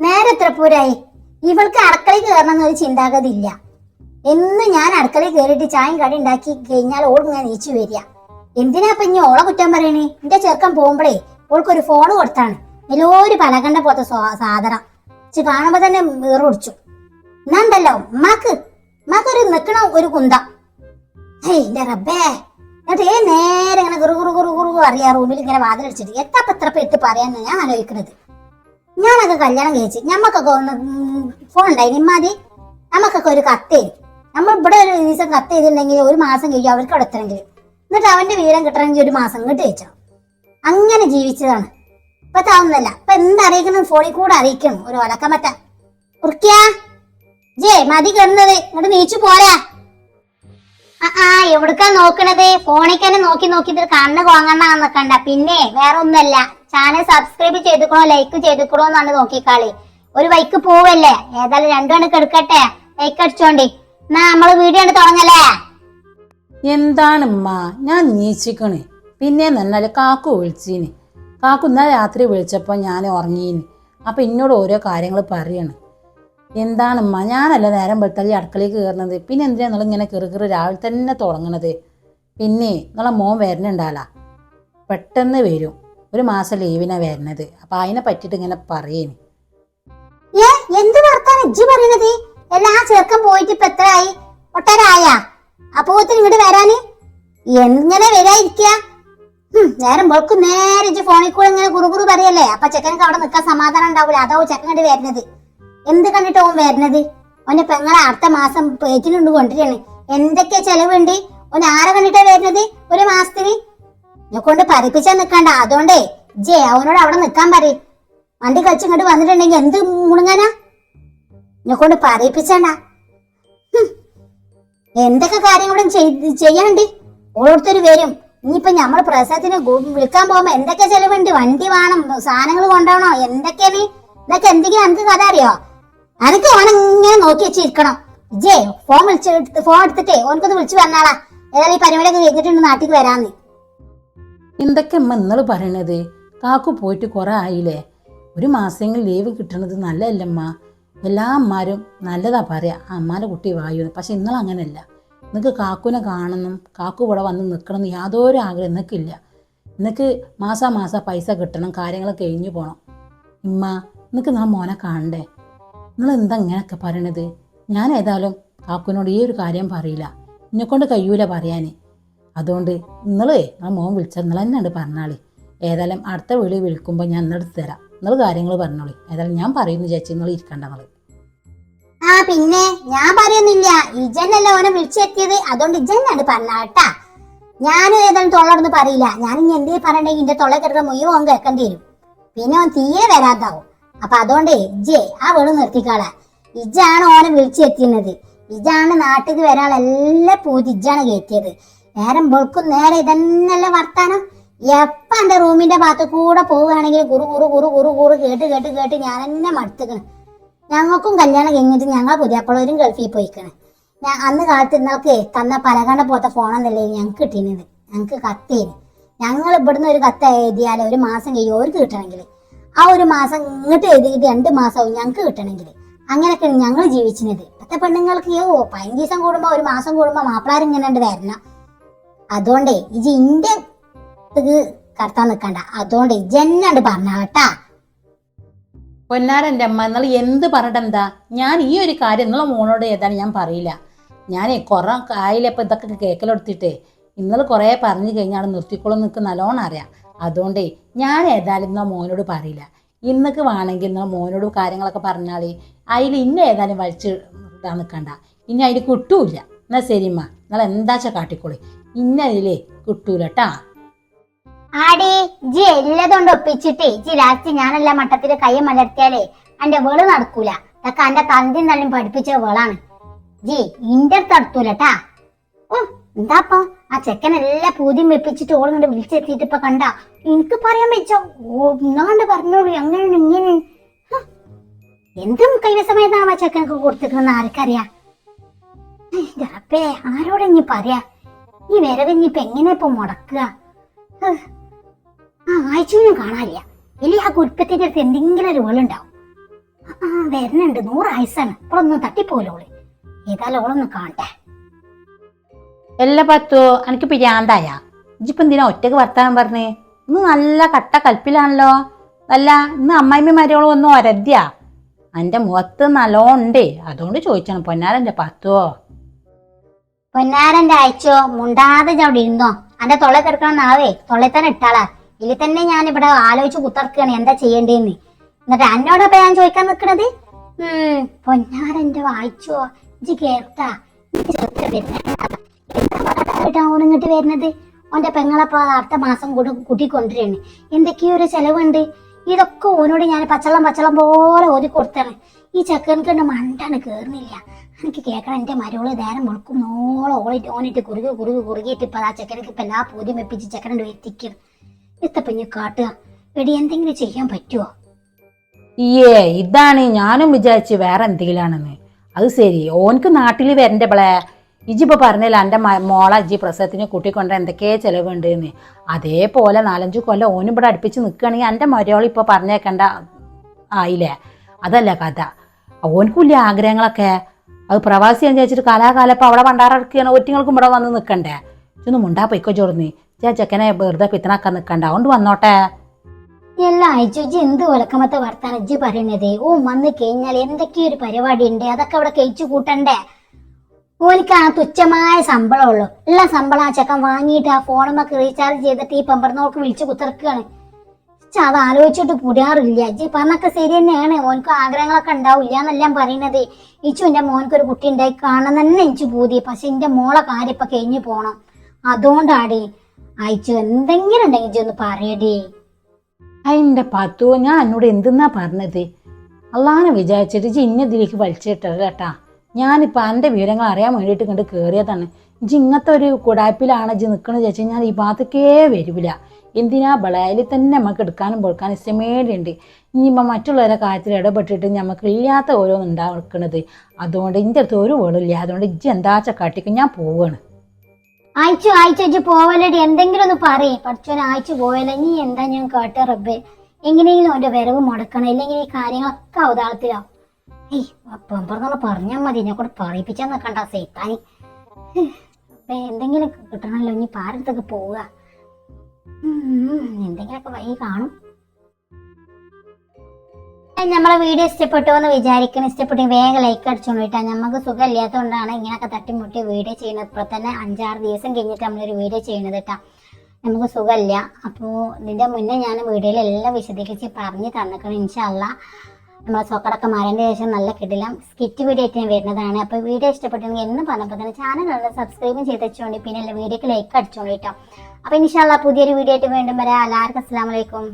നേരെ എത്ര പൂരായി? ഇവൾക്ക് അടുക്കളയിൽ കയറണം എന്നൊരു ചിന്താഗതി ഇല്ല എന്ന് ഞാൻ അടുക്കളയിൽ കയറിയിട്ട് ചായം കടി ഉണ്ടാക്കി കഴിഞ്ഞാൽ ഞാൻ നീച്ചു വരിക. എന്തിനാ ഇപ്പൊ ഇനി ഓളെ കുറ്റം പറയണേ? എന്റെ ചെറുക്കൻ പോകുമ്പോഴേ ഓൾക്കൊരു ഫോൺ കൊടുത്താണ്. വലിയൊരു പലകണ്ട പോത്ത സാധനം. ഇച്ച് കാണുമ്പോ തന്നെ വേറുടിച്ചു എന്നാണ്ടല്ലോ മാക്ക് ഉമ്മാക്കൊരു നിക്കണ ഒരു കുന്ത. എന്റെ റബ്ബേ. എന്നിട്ട് ഏ നേരെ ഇങ്ങനെ കുറു കുറു കുറു അറിയാ റൂമിൽ ഇങ്ങനെ വാതിലടിച്ചിട്ട്. എത്താപ്പത്ര ഇട്ട് പറയാന്ന് ഞാൻ ആലോചിക്കണത്? ഞാനൊക്കെ കല്യാണം കഴിച്ച്. ഞമ്മക്കൊക്കെ ഒന്ന് ഫോൺ ഉണ്ടായി. നിമ്മാതി. നമുക്കൊക്കെ ഒരു കത്തേ നമ്മൾ ഇവിടെ ഒരു ദിവസം കത്ത് ചെയ്തിട്ടുണ്ടെങ്കിൽ ഒരു മാസം കഴിയും അവർക്ക് അവിടെ എത്തണമെങ്കിൽ. എന്നിട്ട് അവന്റെ വിവരം കിട്ടണമെങ്കിൽ ഒരു മാസം ഇങ്ങോട്ട് വെച്ചണം അങ്ങനെ ജീവിച്ചതാണ്. ഇപ്പൊ താവുന്നല്ല ഇപ്പൊ എന്തറിയിക്കണം ഫോണിൽ കൂടെ അറിയിക്കണം. ഒരു ഒലക്കം പറ്റ ഉറുക്കിയ ജേ മതി കിടന്നത്. ഇങ്ങോട്ട് നീച്ചു പോരാ. ആ, എവിടുക്കാ നോക്കണത്? ഫോണിൽ തന്നെ നോക്കി നോക്കി. ഇത് കണ്ണ് കോങ്ങണ്ണ നിക്കണ്ട പിന്നെ വേറെ ഒന്നല്ല ചാനൽ സബ്സ്ക്രൈബ് ചെയ്തുക്കണോ ലൈക്ക് ചെയ്തുക്കണോ എന്നാണ് നോക്കിക്കാളി. ഒരു വൈക്ക് പോവല്ലേ? ഏതായാലും രണ്ടു മണിക്ക് എടുക്കട്ടെ ലൈക്ക് അടിച്ചോണ്ടി. എന്നാ നമ്മൾ വീഡിയോ കണ്ട് തുടങ്ങല്ലേ? എന്താണ് ഉമ്മ? ഞാൻ നീച്ചിക്കണേ. പിന്നെ നന്നാൽ കാക്കു വിളിച്ചീന്. കാക്കു ഇന്നലെ രാത്രി വിളിച്ചപ്പോൾ ഞാൻ ഉറങ്ങീന്. അപ്പം എന്നോട് ഓരോ കാര്യങ്ങൾ പറയണം. എന്താണ് ഉമ്മ? ഞാനല്ല നേരം വെളുത്തല്ലി അടുക്കളയിൽ കയറുന്നത് പിന്നെ എന്തിനാ നിങ്ങൾ ഇങ്ങനെ കയറി കയറി രാവിലെ തന്നെ തുടങ്ങണത്? പിന്നെ നിങ്ങളെ മോൻ വരണുണ്ടാല പെട്ടെന്ന് വരും. ഒരു മാസം ലീവിനാണ് വരുന്നത്. അപ്പം അതിനെ പറ്റിട്ട് ഇങ്ങനെ പറയേന്. എന്ത് വർത്താനം ഇജ്ജി പറയണത്? എല്ലാ ചെറുക്കൻ പോയിട്ട് ഇപ്പൊ എത്രയായി? ഒട്ടരായ? അപ്പോത്തിന് ഇങ്ങോട്ട് വരാന്? എങ്ങനെ വരാതിരിക്കുക നേരം വെളുക്ക് നേരെ ഇജ്ജ് ഫോണിൽ കൂടെ ഇങ്ങനെ കുറുകുറു പറയല്ലേ? അപ്പൊ ചെക്കനക്ക് അവിടെ നിൽക്കാൻ സമാധാനം ഉണ്ടാവില്ല അതാവും ചെക്കൻ കണ്ട് വരുന്നത്. എന്ത് കണ്ടിട്ട് ഓൻ വരുന്നത്? ഓന്റെ പെങ്ങളെ അടുത്ത മാസം പേറ്റിനുണ്ട് കൊണ്ടിട്ടാണ് എന്തൊക്കെ ചെലവുണ്ട്? ഓൻ ആരെ കണ്ടിട്ടാ വരുന്നത്? ഒരു മാസത്തിന് എന്നെ കൊണ്ട് പരിപ്പിച്ചാ നിക്കണ്ട. അതുകൊണ്ടേ ജേ അവനോട് അവിടെ നിക്കാൻ പറയും. വണ്ടി കളിച്ച് ഇങ്ങോട്ട് വന്നിട്ടുണ്ടെങ്കിൽ എന്ത് മുണുങ്ങാനാ? എന്നെ കൊണ്ട് പറയിപ്പിച്ചണ്ട എന്തൊക്കെ കാര്യങ്ങളും ചെയ്യണ്ടി ഓരോരുത്തർ വരും. ഇനിയിപ്പൊ നമ്മൾ പ്രസവത്തിന് വിളിക്കാൻ പോകുമ്പോ എന്തൊക്കെ ചെലവുണ്ട്? വണ്ടി വേണം സാധനങ്ങൾ കൊണ്ടുപോകണോ? എന്തൊക്കെയാണ് ഇതൊക്കെ എന്തെങ്കിലും എനിക്ക് കഥ അറിയോ? അനക്ക് ഓനെങ്ങനെ നോക്കി വെച്ചിരിക്കണം. ജേ ഫോൺ വിളിച്ച് ഫോൺ എടുത്തിട്ടേ ഓനക്കൊന്ന് വിളിച്ചു വന്നാളാ ഏതായാലും ഈ പരിപാടിയൊക്കെ കഴിഞ്ഞിട്ടുണ്ട് നാട്ടിൽ വരാന്ന്. എന്തൊക്കെ അമ്മ നിങ്ങൾ പറയണത്? കാക്കു പോയിട്ട് കുറേ ആയില്ലേ? ഒരു മാസമെങ്കിലും ലീവ് കിട്ടണത് നല്ലതല്ലമ്മ. എല്ലാ അമ്മമാരും നല്ലതാ പറയാ. ആ കുട്ടി വായു പക്ഷെ നിങ്ങൾ അങ്ങനെയല്ല നിങ്ങൾക്ക് കാക്കുനെ കാണണം കാക്കു ഇവിടെ വന്ന് നിൽക്കണം എന്ന് യാതൊരു ആഗ്രഹം നിനക്കില്ല നിനക്ക് മാസാ മാസം പൈസ കിട്ടണം കാര്യങ്ങൾ കഴിഞ്ഞു പോകണം ഇമ്മ നിനക്ക് നാ മോനെ കാണണ്ടേ? നിങ്ങൾ എന്താ ഇങ്ങനെയൊക്കെ പറയണത്? ഞാൻ ഏതായാലും കാക്കുവിനോട് ഈ ഒരു കാര്യം പറയില്ല. എന്നെക്കൊണ്ട് കഴിയൂല പറയാൻ അതുകൊണ്ട് നിങ്ങളേ ആ മോൻ വിളിച്ചാൽ നിങ്ങൾ തന്നെയാണ് പറഞ്ഞാളി. ഏതായാലും അടുത്ത വീട് വിളിക്കുമ്പോൾ ഞാൻ എന്നെടുത്ത് തരാം. നിങ്ങൾ കാര്യങ്ങൾ പറഞ്ഞോളി. ഏതായാലും ഞാൻ പറയുന്നു ചേച്ചി നിങ്ങൾ ഇരിക്കണ്ട നിങ്ങൾ ആ പിന്നെ ഞാൻ പറയുന്നില്ല. ഇജനല്ല ഓനെ വിളിച്ചെത്തിയത്? അതുകൊണ്ട് ഇജന്നാണ് പറഞ്ഞാട്ടാ ഞാൻ ഏതായാലും തൊള്ളടന്ന് പറയില്ല. ഞാൻ ഇനി എന്തേ പറയണ്ടെങ്കിൽ എന്റെ തൊള്ള കിടക്കുന്ന മുഴുവൻ ഓൻ കേൾക്കേണ്ടി വരും. പിന്നെ ഓൻ തീരെ വരാതാവും. അപ്പൊ അതുകൊണ്ട് ഇജേ ആ വീട് നിർത്തിക്കാളാ. ഇജാണ് ഓനെ വിളിച്ചെത്തിയത്. ഇജാണ് നാട്ടിൽ വരാളെല്ലാം എല്ലാ പൂതി ഇജാണ് കയറ്റിയത്. നേരം വെളുക്കും നേരെ ഇതന്നല്ല വർത്താനം. എപ്പ എന്റെ റൂമിന്റെ ഭാഗത്ത് കൂടെ പോവുകയാണെങ്കിൽ കുറു കുറു കുറു കുറു കുറു കേട്ട് കേട്ട് കേട്ട് ഞാൻ തന്നെ മടുത്തുക്കണ്. ഞങ്ങൾക്കും കല്യാണം കഴിഞ്ഞിട്ട് ഞങ്ങൾ പുതിയപ്പളവരും ഗൾഫിൽ പോയിക്കണ്. ഞാൻ അന്ന് കാലത്ത് ഇന്നൊക്കെ തന്ന പലകണ്ട പോലത്തെ ഫോണെന്നല്ലേ ഞങ്ങൾക്ക് കിട്ടിയിരുന്നത് ഞങ്ങൾക്ക് കത്തേന്. ഞങ്ങൾ ഇവിടുന്ന് ഒരു കത്ത് എഴുതിയാൽ ഒരു മാസം കഴിയും അവർക്ക് കിട്ടണമെങ്കിൽ. ആ ഒരു മാസം ഇങ്ങോട്ട് എഴുതിയിട്ട് രണ്ട് മാസവും ഞങ്ങൾക്ക് കിട്ടണമെങ്കിൽ. അങ്ങനെയൊക്കെയാണ് ഞങ്ങൾ ജീവിച്ചിരുന്നത്. ഇപ്പത്തെ പെണ്ണുങ്ങൾക്ക് ഓ പതിനഞ്ച് ദിവസം കൂടുമ്പോൾ ഒരു മാസം കൂടുമ്പോൾ മാപ്പിളാർ ഇങ്ങനെ വരണം. അതുകൊണ്ടേ ഇജ് ഇന്റെ ഇത് കടത്താൻ നിൽക്കണ്ട. അതുകൊണ്ട് ഇജന്നാണ്ട് പറഞ്ഞാട്ടാ പൊന്നാരന്റെ അമ്മ നിങ്ങൾ എന്ത് പറഞ്ഞിട്ടെന്താ ഞാൻ ഈ ഒരു കാര്യം നിങ്ങളെ മോനോട് ഏതാണ് ഞാൻ പറയില്ല. ഞാനേ കുറേ ആയില്ലപ്പോൾ ഇതൊക്കെ കേക്കലെടുത്തിട്ടേ ഇന്നലെ കുറേ പറഞ്ഞു കഴിഞ്ഞാൽ നിർത്തിക്കോളും നിൽക്ക് നല്ലോണം അറിയാം. അതുകൊണ്ടേ ഞാൻ ഏതായാലും നിങ്ങളെ മോനോട് പറയില്ല. ഇന്നൊക്കെ വേണമെങ്കിൽ നിങ്ങളെ മോനോട് കാര്യങ്ങളൊക്കെ പറഞ്ഞാൽ അതിൽ ഇന്ന ഏതായാലും വലിച്ച് ഇടാൻ നിൽക്കണ്ട. ഇനി അതിൽ കിട്ടൂല എന്നാൽ ശരിമ്മ നിങ്ങൾ എന്താച്ചാ കാട്ടിക്കോളി? ഇന്ന കിട്ടൂലട്ടാ. കിട്ടൂല കേട്ടാ ആടി ജി എല്ലാതുകൊണ്ട് ഒപ്പിച്ചിട്ടേ ജി ലാസ്റ്റ് ഞാനല്ല മട്ടത്തിൽ കൈ മലർത്തിയാലേ എന്റെ വേൾ നടക്കൂല. ഇതൊക്കെ എന്റെ തന്തി തള്ളിയും പഠിപ്പിച്ച വേളാണ്. ജി ഇന്റെ അടുത്ത് നടത്തൂലട്ടാ. ഓ എന്താപ്പോ? ആ ചെക്കൻ എല്ലാ പൂതിയും വെപ്പിച്ചിട്ട് ഓളിങ്ങോട്ട് വിളിച്ചെത്തിയിട്ട് ഇപ്പൊ കണ്ട എനിക്ക് പറയാൻ വെച്ചോ ഓ ഇന്നാണ്ട് പറഞ്ഞോളൂ അങ്ങനെയാണ് ഇങ്ങനെ? എന്തും കൈവസമയത്താണ് ആ ചെക്കനൊക്കെ കൊടുത്തിരിക്കുന്ന ആർക്കറിയാ? ആരോടെ ഇനി പറയാ? ഈ വരവ് ഇനിയിപ്പൊ എങ്ങനെ ഇപ്പൊ മുടക്കുക? ആ ആഴ്ചയൊന്നും കാണാനില്ല. ഇല്ല ആ കുരുപ്പത്തിന്റെ അടുത്ത് എന്തെങ്കിലും ഒരു വേളുണ്ടാവും ആ വരുന്നുണ്ട്. നൂറ് ആയുസാണ്. ഇപ്പോഴൊന്നും തട്ടിപ്പോലോൾ ഏതായാലും ഓളൊന്ന് കാണട്ടെ. എല്ലാ പത്തോ എനിക്ക് പിരാന്തായ? ഇജിപ്പം എന്തിനാ ഒറ്റയ്ക്ക് വർത്താനം പറഞ്ഞേ? ഇന്ന് നല്ല കട്ട കൽപ്പിലാണല്ലോ. അല്ല ഇന്ന് അമ്മായിമ്മ മരിയോളം ഒന്നും ഒരദ്യ എന്റെ മുഖത്ത് നല്ലോണ്ടേ അതുകൊണ്ട് ചോദിച്ചാണ്. പൊന്നാരന്റെ പത്തോ പൊന്നാരന്റെ അയച്ചോ മുണ്ടാതെ അവിടെ ഇരുന്നോ? അന്റെ തൊള്ള കിടക്കണം നാവേ തൊള്ളയിൽ തന്നെ ഇട്ടാളാ. ഇതിൽ തന്നെ ഞാൻ ഇവിടെ ആലോചിച്ച് കുത്തർക്കാണ് എന്താ ചെയ്യേണ്ടതെന്ന് എന്നിട്ട് അന്നോടൊപ്പം ഞാൻ ചോദിക്കാൻ നിക്കണത്? ഉം പൊന്നാരന്റെ വായിച്ചോ? ഇജ് ഓൻ ഇങ്ങോട്ട് വരുന്നത്? ഓന്റെ പെങ്ങളപ്പ അടുത്ത മാസം കൂടെ കൂട്ടി എന്തൊക്കെയോ ഒരു ചെലവുണ്ട്. ഇതൊക്കെ ഓനോട് ഞാൻ പച്ചളം പച്ചളം പോലെ ഓതി കൊടുത്താണ്. ഈ ചെക്കൻക്ക് മണ്ടാണ് കേറുന്നില്ല. എനിക്ക് കേൾക്കണം. എന്റെ മരോൾ നേരം മുളക്കും നോളം ഓളിട്ട് ഓനിട്ട് കുറുകെ കുറുകെ കുറുകിയിട്ട് ഇപ്പം ആ ചെക്കനക്ക് ഇപ്പം എല്ലാ പൂതിയും വെപ്പിച്ച് ചെക്കനുണ്ട് എത്തിക്കും. എത്തപ്പഞ്ഞ് കാട്ടുക. എടി എന്തെങ്കിലും ചെയ്യാൻ പറ്റുമോ ഇയേ ഇതാണ് ഞാനും വിചാരിച്ച് വേറെ എന്തെങ്കിലാണെന്ന്. അത് ശരി ഓനക്ക് നാട്ടിൽ വരണ്ട ബളെ ഇജിപ്പോ പറഞ്ഞില്ല എന്റെ മോളെ ഇജി പ്രസവത്തിന് കൂട്ടിക്കൊണ്ട് എന്തൊക്കെ ചിലവുണ്ട് എന്ന് അതേപോലെ നാലഞ്ച് കൊല്ലം ഓനും ഇവിടെ അടുപ്പിച്ച് നിൽക്കുകയാണെങ്കിൽ എന്റെ മരോൾ ഇപ്പോൾ പറഞ്ഞേക്കണ്ട ആയില്ലേ? അതല്ല കഥ. ഓനക്കില്ല ആഗ്രഹങ്ങളൊക്കെ? അത് പ്രവാസിയാന്ന് വിചാരിച്ചിട്ട് കാലാകാലപ്പം അവിടെ പണ്ടാറടക്കുകയാണ് ഒറ്റങ്ങൾക്കും ഇവിടെ വന്ന് നിൽക്കണ്ടേ ഇതൊന്നും മുണ്ടാ പൊയ്ക്കോ ചോർന്ന് ഞാൻ ചെക്കനെ വെറുതെ പിത്തനാക്കാൻ നിൽക്കണ്ട അതുകൊണ്ട് വന്നോട്ടെ. എല്ലാ ഇജ്ജ് എന്ത് വിളക്കമത്തെ വർത്താനം ഇജ്ജ് പറയണത്? ഓ വന്ന് കഴിഞ്ഞാൽ എന്തൊക്കെ ഒരു പരിപാടി ഉണ്ട് അതൊക്കെ അവിടെ കഴിച്ചു കൂട്ടണ്ടേ? ഓനിക്കാണ് തുച്ഛമായ ശമ്പളമുള്ളൂ. എല്ലാ ശമ്പളം ആ ചെക്കൻ വാങ്ങിയിട്ട് ആ ഫോണുമൊക്കെ റീചാർജ് ചെയ്തിട്ട് ഈ പെമ്പറന്നോൾക്ക് വിളിച്ചു കുത്തിറക്കുകയാണ് ഇജ്ജ് അത് ആലോചിച്ചിട്ട് പുരാറില്ല. ഇജ്ജ് പറഞ്ഞൊക്കെ ശരി തന്നെയാണ്. മോനക്ക് ആഗ്രഹങ്ങളൊക്കെ ഉണ്ടാവില്ല എന്നെല്ലാം പറയുന്നത്. ഇച്ചു എന്റെ മോനക്ക് ഒരു കുട്ടി ഉണ്ടായി കാണണം തന്നെ എനിക്ക് പൂതി. പക്ഷെ എന്റെ മോളെ കാര്യം ഇപ്പൊ കഴിഞ്ഞു പോണം. അതുകൊണ്ടാടി. അയച്ചു എന്തെങ്കിലും ഉണ്ടെങ്കിൽ ഒന്ന് പറയടി. അതിന്റെ പത്തു ഞാൻ എന്നോട് എന്തെന്നാ പറഞ്ഞത്? അള്ളാനെ വിചാരിച്ചിട്ട് ഇജ്ജ് ഇന്നതിലേക്ക് വലിച്ചിട്ടത് കേട്ടാ. ഞാനിപ്പോൾ എന്റെ വിവരങ്ങൾ അറിയാൻ വേണ്ടിയിട്ട് കണ്ട് കയറിയതാണ് ഇജ്ജ് ഇങ്ങനത്തെ ഒരു കുടായ്പിലാണ് ഇജ്ജ് നിൽക്കണത് ചേച്ചി ഞാൻ ഈ ഭാഗത്തേക്കേ വരില്ല എന്തിനാ ബളയിൽ തന്നെ നമുക്ക് എടുക്കാനും പൊടുക്കാനും ഇഷ്ടമേടിയുണ്ട് ഇനിയിപ്പോൾ മറ്റുള്ളവരെ കാര്യത്തിൽ ഇടപെട്ടിട്ട് നമുക്ക് ഇല്ലാത്ത ഓരോന്ന് ഉണ്ടാക്കണത് അതുകൊണ്ട് എന്റെ അടുത്ത് ഒരു വേളില്ല അതുകൊണ്ട് ഇജ്ജ് എന്താച്ച കാട്ടിക്കും ഞാൻ പോവാണ്. അയച്ചു അയച്ചു അയച്ചു പോവല്ലേ എന്തെങ്കിലും ഒന്ന് പറയേ. പഠിച്ചോനെ അയച്ചു പോവല നീ എന്താ ഞാൻ കേട്ട റബ്ബേ? എങ്ങനെയെങ്കിലും അവന്റെ വരവ് മുടക്കണം. ഇല്ലെങ്കിൽ ഈ കാര്യങ്ങളൊക്കെ അവതാളത്തിലാവും. ഏയ് അപ്പം പറഞ്ഞാൽ മതി. എന്നെ കൂടെ പറയിപ്പിച്ചാൽ നിൽക്കണ്ട സേത്താനി. ഹ്, അപ്പൊ എന്തെങ്കിലും കിട്ടണമല്ലോ ഇനി പാരത്തൊക്കെ പോവുക. എന്തെങ്കിലുമൊക്കെ വഴി കാണും. നമ്മളെ വീഡിയോ ഇഷ്ടപ്പെട്ടു എന്ന് വിചാരിക്കണം ഇഷ്ടപ്പെട്ടെങ്കിൽ വേഗം ലൈക്ക് അടിച്ചോണ്ട് വിട്ടാ നമുക്ക് സുഖമില്ലാത്തതുകൊണ്ടാണ് ഇങ്ങനെയൊക്കെ തട്ടിമുട്ടി വീഡിയോ ചെയ്യുന്നത്. ഇപ്പോൾ തന്നെ അഞ്ചാറ് ദിവസം കഴിഞ്ഞിട്ട് നമ്മളൊരു വീഡിയോ ചെയ്യുന്നത് കേട്ടാ. നമുക്ക് സുഖമില്ല. അപ്പോൾ ഇതിന്റെ മുന്നേ ഞാൻ വീഡിയോയിൽ എല്ലാം വിശദീകരിച്ച് പറഞ്ഞു തന്നിക്കണം ഇൻഷല്ല നമ്മളെ സൊക്കടൊക്കെ മാറിയതിന് ശേഷം നല്ല കിടിലം സ്കിറ്റ് വീഡിയോ ആയിട്ട് ഞാൻ വരുന്നതാണ്. അപ്പോൾ വീഡിയോ ഇഷ്ടപ്പെട്ടെങ്കിൽ എന്ന് പറഞ്ഞപ്പോൾ തന്നെ ചാനൽ സബ്സ്ക്രൈബും ചെയ്ത് വെച്ചോണ്ട് പിന്നെ വീഡിയോക്ക് ലൈക്ക് അടിച്ചോണ്ട് കേട്ടോ അപ്പോൾ ഇൻഷല്ല പുതിയൊരു വീഡിയോ ആയിട്ട് വീണ്ടും വരാം. എല്ലാവർക്കും അസ്സാം വലൈക്കും